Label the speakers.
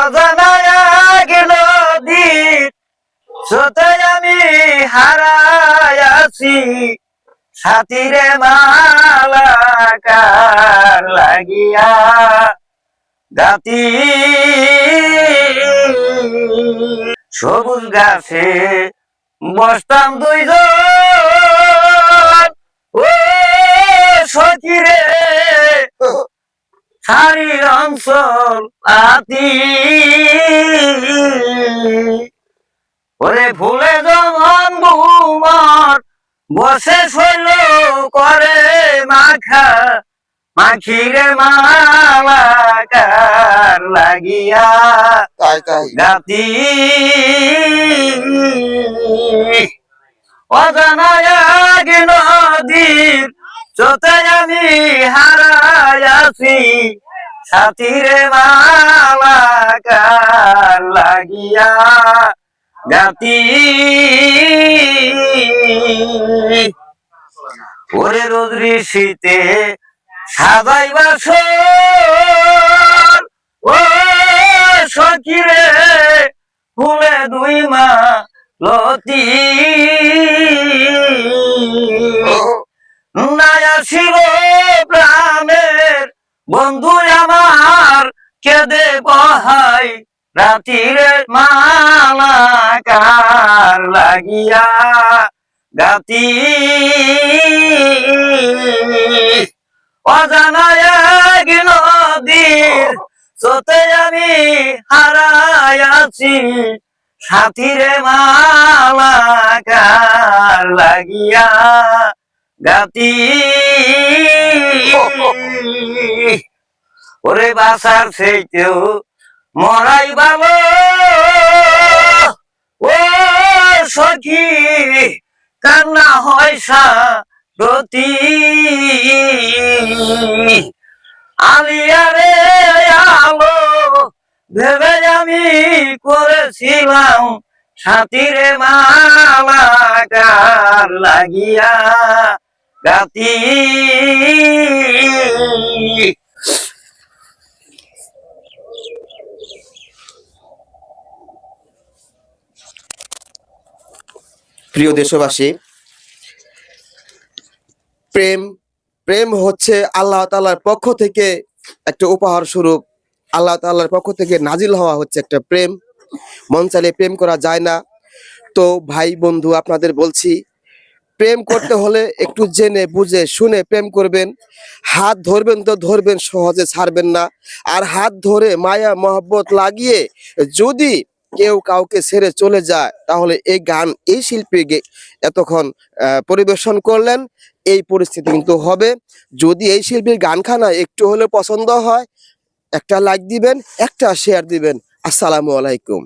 Speaker 1: অজানায়া গেল দিন। সোতে আমি হারায়াছি সাথীরে মালাকার লাগিয়া গাতি সবুজ গাছে বসতাম দুইজন। ও সখিরে শাড়ির অঞ্চল আতি ওরে ফুলে যখন বুমর বসে শৈল করে মাখা মাখিরে মালাকার লাগিয়া গাতি অজানায় নদীর চোতে আমি হারায়াছি সাথীরে মালাকার লাগিয়া গাতি। ওরে রোদ্রি শীতে সাজাইবার সর ও সখিরে ফুলে দুই মা লতি। নায়া ছিল প্রাণের। বন্ধু আমার কেদে বহাই, রাতিরে মালাকার লাগিয়া গাতি অজানায় এক নদীর সোতে আমি হারায়াছি সাথীরে মালাকার লাগিয়া গাতি ওরে বাসার সেইতেও মরাই ভালো। ও সখী, কান্না হয় প্রতি আলিয়ারে আলো ভেবে আমি করেছিলাম সাথীরে মালাকার লাগিয়া। গাতি
Speaker 2: প্রিয় দেশবাসী, প্রেম প্রেম হচ্ছে আল্লাহ তালার পক্ষ থেকে একটা উপহার স্বরূপ। আল্লাহ তাআলার পক্ষ থেকে নাজিল হওয়া হচ্ছে একটা প্রেম। মন চাইলে প্রেম করা যায় না। তো ভাই বন্ধু, আপনাদের বলছি প্রেম করতে হলে একটু জেনে, বুঝে, শুনে প্রেম করবেন। হাত ধরবেন তো ধরবেন, সহজে ছাড়বেন না। আর হাত ধরে মায়া, মহব্বত লাগিয়ে যদি কেউ কাউকে ছেড়ে চলে যায়, তাহলে এই গান, এই শিল্পীকে এতক্ষণ পরিবেশন করলেন। এই পরিস্থিতি কিন্তু হবে। যদি এই শিল্পীর গানখানা একটু হলে পছন্দ হয়, একটা লাইক দিবেন, একটা শেয়ার দিবেন। আসসালামু আলাইকুম।